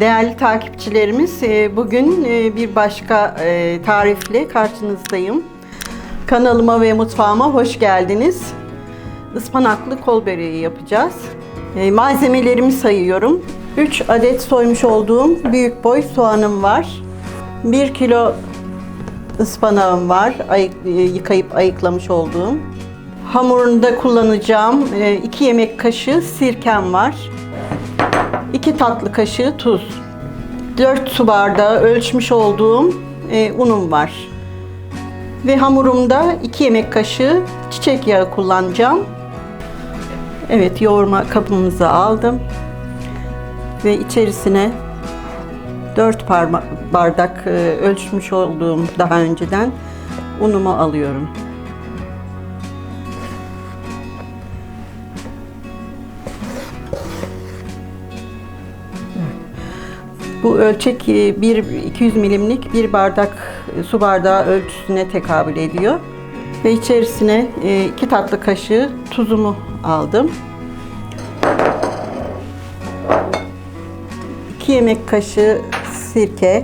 Değerli takipçilerimiz, e, bugün e, bir başka e, tarifle karşınızdayım. Kanalıma ve mutfağıma hoş geldiniz. Ispanaklı kol böreği yapacağız. Malzemelerimi sayıyorum. 3 adet soymuş olduğum büyük boy soğanım var. 1 kilo ıspanağım var, yıkayıp ayıklamış olduğum. Hamurunda kullanacağım 2 yemek kaşığı sirkem var. 2 tatlı kaşığı tuz. 4 su bardağı ölçmüş olduğum e, unum var. Ve hamurumda 2 yemek kaşığı çiçek yağı kullanacağım. Evet yoğurma kabımızı aldım. Ve içerisine 4 parma bardak e, ölçmüş olduğum daha önceden unumu alıyorum. Bu ölçek e, bir 200 milimlik bir bardak e, su bardağı ölçüsüne tekabül ediyor. Ve içerisine 2 tatlı kaşığı tuzumu aldım. 2 yemek kaşığı sirke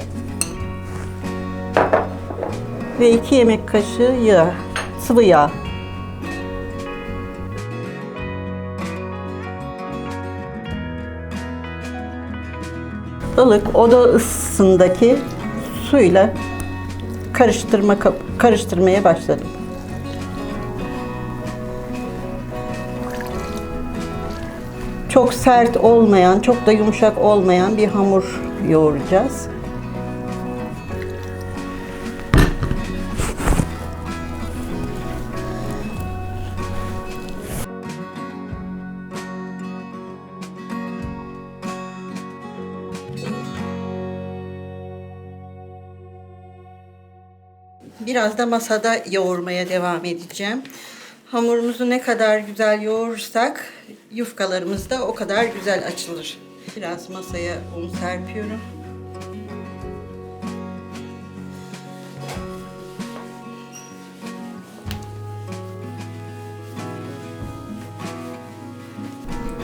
ve 2 yemek kaşığı yağ, sıvı yağ. Ilık oda ısısındaki suyla karıştırma karıştırmaya başladım. Çok sert olmayan, çok da yumuşak olmayan bir hamur yoğuracağız. Biraz da masada yoğurmaya devam edeceğim. Hamurumuzu ne kadar güzel yoğurursak yufkalarımız da o kadar güzel açılır. Biraz masaya un serpiyorum.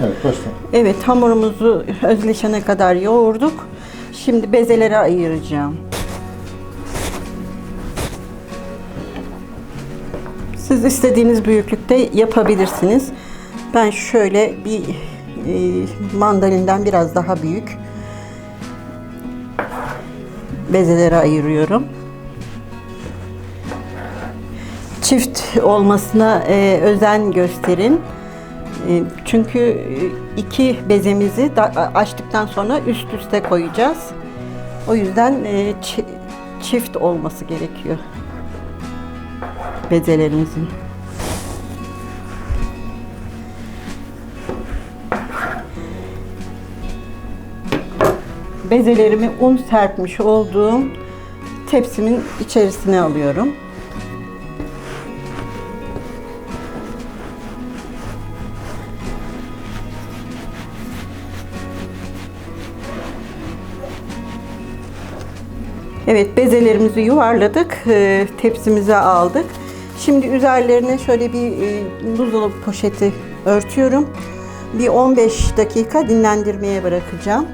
Evet başla. Evet hamurumuzu özleşene kadar yoğurduk. Şimdi bezelere ayıracağım. Siz istediğiniz büyüklükte yapabilirsiniz. Ben şöyle bir e, mandalinden biraz daha büyük bezelere ayırıyorum. Çift olmasına e, özen gösterin. E, çünkü e, iki bezemizi da, açtıktan sonra üst üste koyacağız. O yüzden e, çi- çift olması gerekiyor bezelerimizin. Bezelerimi un serpmiş olduğum tepsimin içerisine alıyorum. Evet bezelerimizi yuvarladık, e, tepsimize aldık. Şimdi üzerlerine şöyle bir e, buzdolabı poşeti örtüyorum. Bir 15 dakika dinlendirmeye bırakacağım.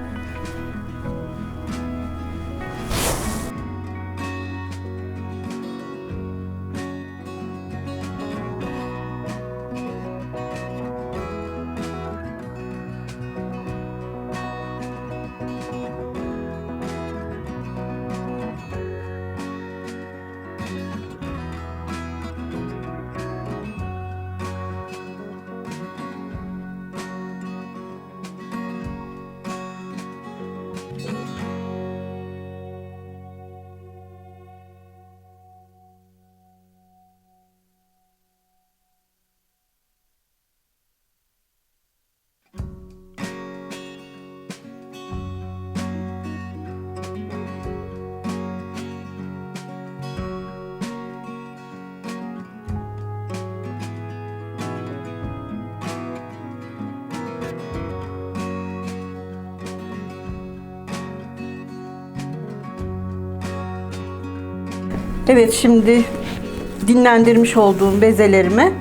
Evet şimdi dinlendirmiş olduğum bezelerimi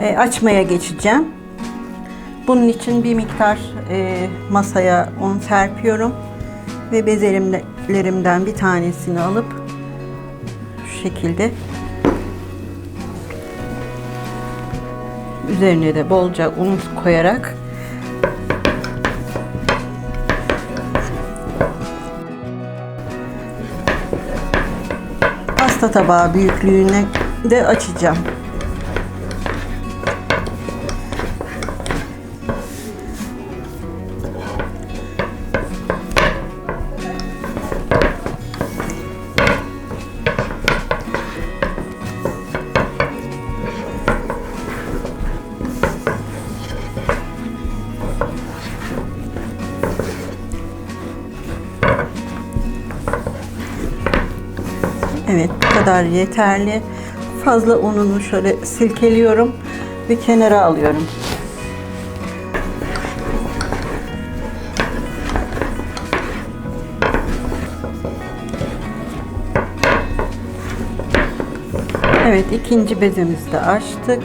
e, açmaya geçeceğim. Bunun için bir miktar e, masaya un serpiyorum. Ve bezelerimden bir tanesini alıp şu şekilde üzerine de bolca un koyarak pasta tabağı büyüklüğüne de açacağım. Evet kadar yeterli. Fazla ununu şöyle silkeliyorum ve kenara alıyorum. Evet ikinci bezemizi de açtık.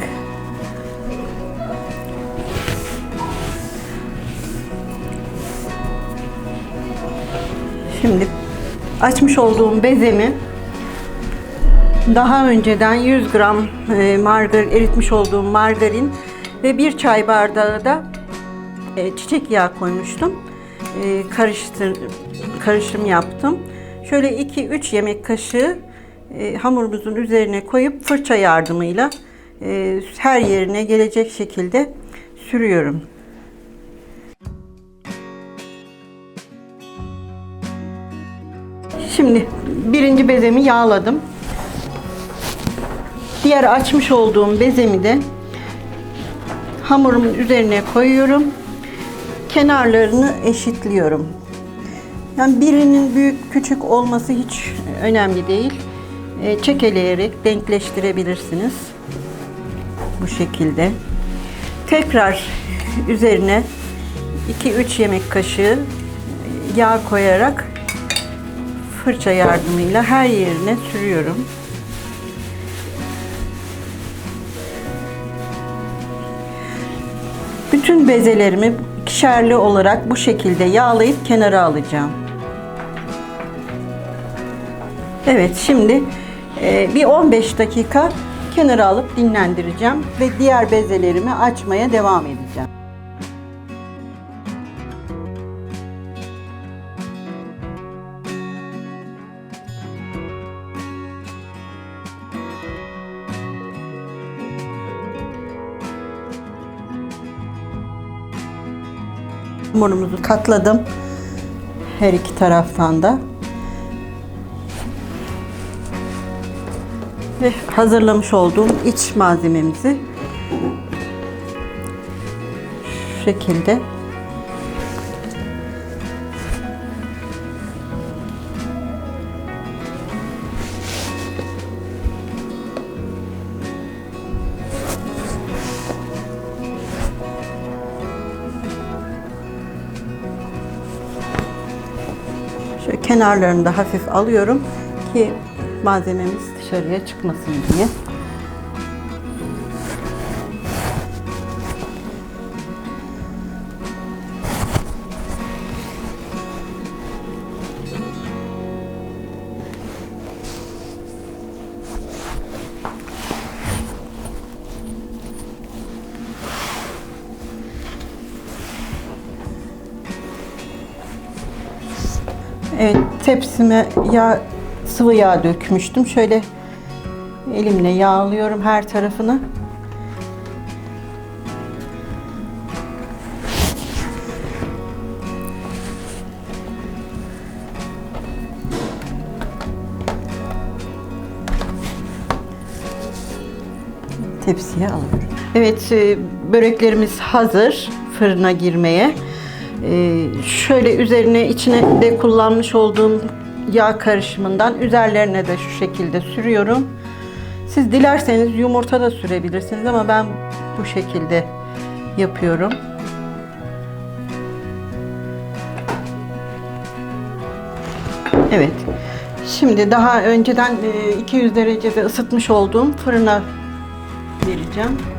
Şimdi açmış olduğum bezemi daha önceden 100 gram e, margarin eritmiş olduğum margarin ve bir çay bardağı da e, çiçek yağı koymuştum. E, karıştır karışım yaptım. Şöyle 2-3 yemek kaşığı hamurumuzun üzerine koyup fırça yardımıyla her yerine gelecek şekilde sürüyorum. Şimdi birinci bezemi yağladım. Diğer açmış olduğum bezemi de hamurumun üzerine koyuyorum. Kenarlarını eşitliyorum. Yani birinin büyük küçük olması hiç önemli değil. E, çekeleyerek denkleştirebilirsiniz. Bu şekilde. Tekrar üzerine 2-3 yemek kaşığı yağ koyarak fırça yardımıyla her yerine sürüyorum. Bütün bezelerimi ikişerli olarak bu şekilde yağlayıp kenara alacağım. Evet şimdi e, bir 15 dakika kenara alıp dinlendireceğim ve diğer bezelerimi açmaya devam edeceğim. Hamurumuzu katladım. Her iki taraftan da. Ve hazırlamış olduğum iç malzememizi şu şekilde Şöyle kenarlarını da hafif alıyorum ki malzememiz dışarıya çıkmasın diye. Evet, tepsime yağ, sıvı yağ dökmüştüm. Şöyle elimle yağlıyorum her tarafını. Tepsiye alıyorum. Evet, e, böreklerimiz hazır fırına girmeye. Ee, şöyle üzerine içine de kullanmış olduğum yağ karışımından üzerlerine de şu şekilde sürüyorum. Siz dilerseniz yumurta da sürebilirsiniz ama ben bu şekilde yapıyorum. Evet. Şimdi daha önceden e, 200 derecede ısıtmış olduğum fırına vereceğim.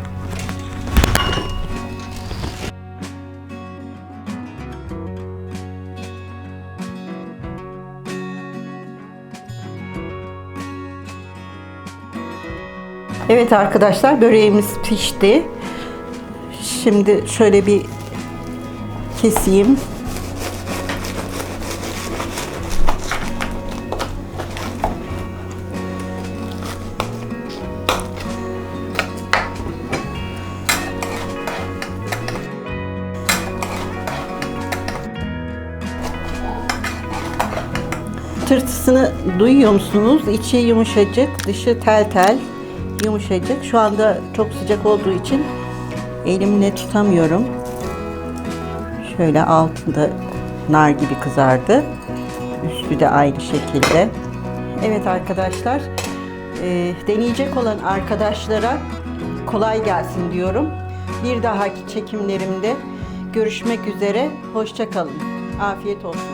Evet arkadaşlar böreğimiz pişti. Şimdi şöyle bir keseyim. Tırtısını duyuyor musunuz? İçi yumuşacık, dışı tel tel yumuşacık. Şu anda çok sıcak olduğu için elimle tutamıyorum. Şöyle altında nar gibi kızardı. Üstü de aynı şekilde. Evet arkadaşlar, e, deneyecek olan arkadaşlara kolay gelsin diyorum. Bir dahaki çekimlerimde görüşmek üzere. Hoşça kalın. Afiyet olsun.